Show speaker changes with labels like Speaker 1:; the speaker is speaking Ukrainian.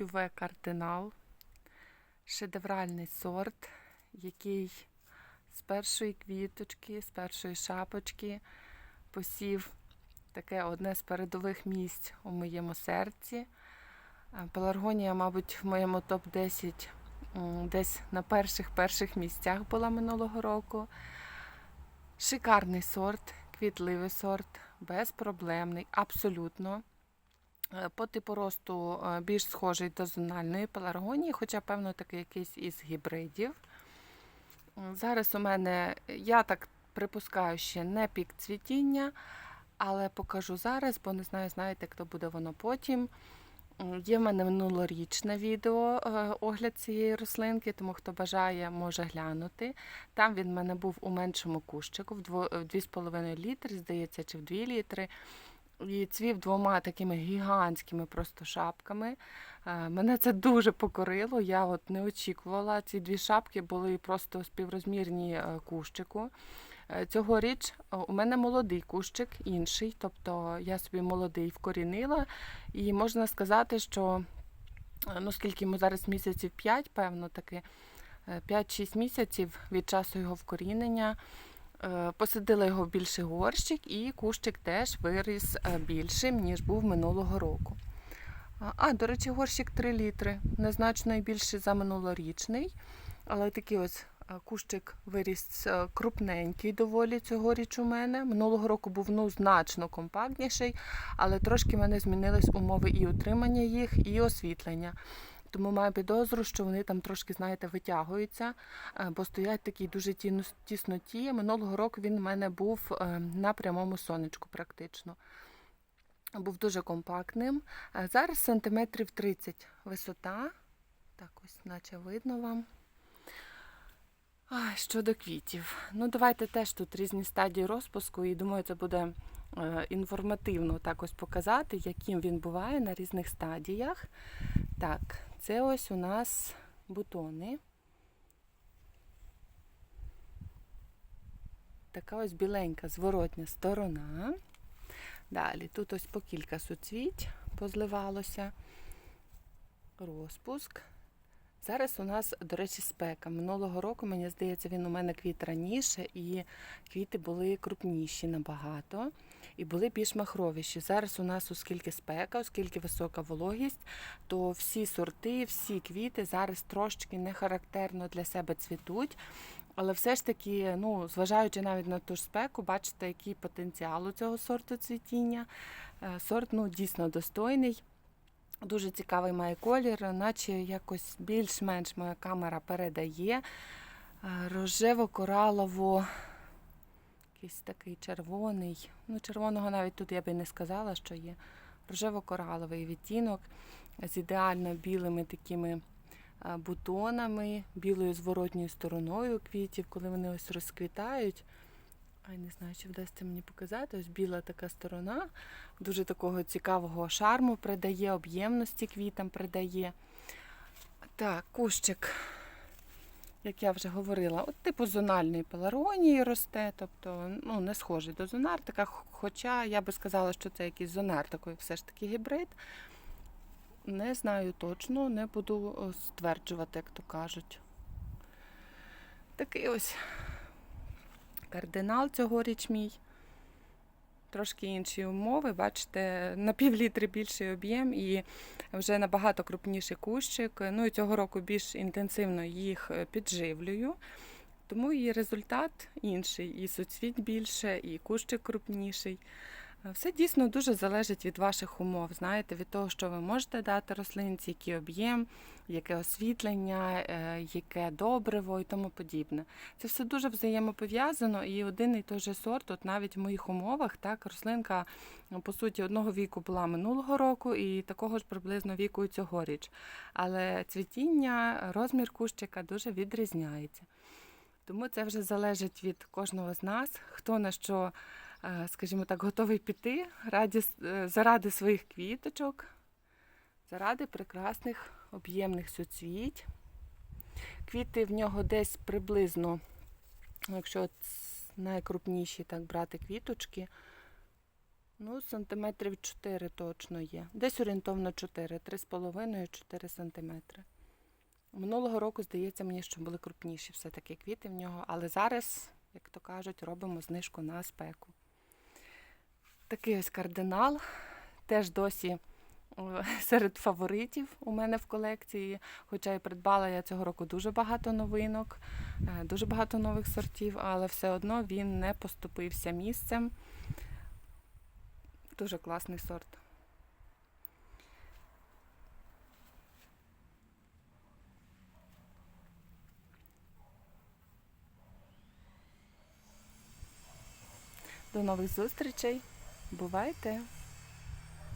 Speaker 1: UV кардинал. Шедевральний сорт, який з першої квіточки, з першої шапочки посів таке одне з передових місць у моєму серці. Е, Пеларгонія, мабуть, в моєму топ-10 десь на перших перших місцях була минулого року. Шикарний сорт, квітливий сорт, безпроблемний, абсолютно. Е, По типу росту е, більш схожий до зональної пеларгонії, хоча, певно, такий якийсь із гібридів. Зараз у мене, я так припускаю, ще не пік цвітіння, але покажу зараз, бо не знаю, знаєте, як то буде воно потім. Є в мене минулорічне відео е, огляд цієї рослинки, тому хто бажає, може глянути. Там він в мене був у меншому кущику, в 2,5 літри, здається, чи в 2 літри. І цвів двома такими гігантськими просто шапками. Е, Мене це дуже покорило. Я от не очікувала. Ці дві шапки були просто співрозмірні е, кущику. Е, Цьогоріч у мене молодий кущик, інший, тобто я собі молодий вкорінила. І можна сказати, що ну скільки йому зараз місяців 5, певно таки, е, 5-6 місяців від часу його вкорінення. Е, Посадила його в більший горщик, і кущик теж виріс е, більшим, ніж був минулого року. А, до речі, горщик 3 літри, незначно і більший за минулорічний. Але такий ось е, кущик виріс крупненький доволі цьогоріч у мене. Минулого року був ну, значно компактніший, але трошки в мене змінились умови і утримання їх, і освітлення. Тому маю підозру, що вони там трошки, знаєте, витягуються, е, бо стоять такі дуже тісноті. Минулого року він у мене був е, на прямому сонечку практично. Був дуже компактним. Е, Зараз сантиметрів 30 висота. Так ось, наче видно вам. Щодо квітів. Ну, давайте теж тут різні стадії розпуску, і думаю, це буде інформативно так ось показати, яким він буває на різних стадіях. Так, це ось у нас бутони. Така ось біленька зворотня сторона. Далі тут ось по кілька суцвіть позливалося. Розпуск. Зараз у нас, до речі, спека. Минулого року, мені здається, він у мене квіт раніше, і квіти були крупніші набагато і були більш махровіші. Зараз у нас, оскільки спека, оскільки висока вологість, то всі сорти, всі квіти зараз трошечки не характерно для себе цвітуть. Але все ж таки, ну, зважаючи навіть на ту ж спеку, бачите, який потенціал у цього сорту цвітіння. Е, Сорт ну, дійсно достойний. Дуже цікавий має колір, наче якось більш-менш моя камера передає. Е, Рожево-коралово, якийсь такий червоний. Ну, червоного навіть тут я би не сказала, що є. Рожево-кораловий відтінок з ідеально білими такими е, бутонами, білою зворотньою стороною квітів, коли вони ось розквітають. Ай, не знаю, чи вдасться мені показати. Ось біла така сторона, дуже такого цікавого шарму придає, об'ємності квітам придає. Так, кущик, як я вже говорила, от типу зональної пеларгонії росте, тобто ну, не схожий до зонартика, хоча я би сказала, що це якийсь зонар, такий все ж таки гібрид. Не знаю точно, не буду е, стверджувати, як то кажуть. Такий ось кардинал цьогоріч мій. Трошки інші умови. Бачите, на пів літри більший об'єм і вже набагато крупніший кущик. Ну і цього року більш інтенсивно їх е, підживлюю. Тому і результат інший. І суцвіт більше, і кущик крупніший. Е, Все дійсно дуже залежить від ваших умов. Знаєте, від того, що ви можете дати рослинці, який об'єм, яке освітлення, е, яке добриво і тому подібне. Це все дуже взаємопов'язано, і один і той же сорт, от навіть в моїх умовах, так, рослинка, по суті, одного віку була минулого року і такого ж приблизно віку і цьогоріч. Але цвітіння, розмір кущика дуже відрізняється. Тому це вже залежить від кожного з нас, хто на що, скажімо так, готовий піти раді, е, заради своїх квіточок, заради прекрасних об'ємних суцвіть. Квіти в нього десь приблизно, якщо найкрупніші так брати квіточки, Ну, сантиметрів 4 точно є. Десь орієнтовно 4, 3,5-4 сантиметри. Минулого року, здається мені, що були крупніші все-таки квіти в нього, але зараз, як то кажуть, робимо знижку на спеку. Такий ось кардинал. Теж досі серед фаворитів у мене в колекції. Хоча і придбала я цього року дуже багато новинок, е, дуже багато нових сортів, але все одно він не поступився місцем. Дуже класний сорт. До нових зустрічей. Бувайте!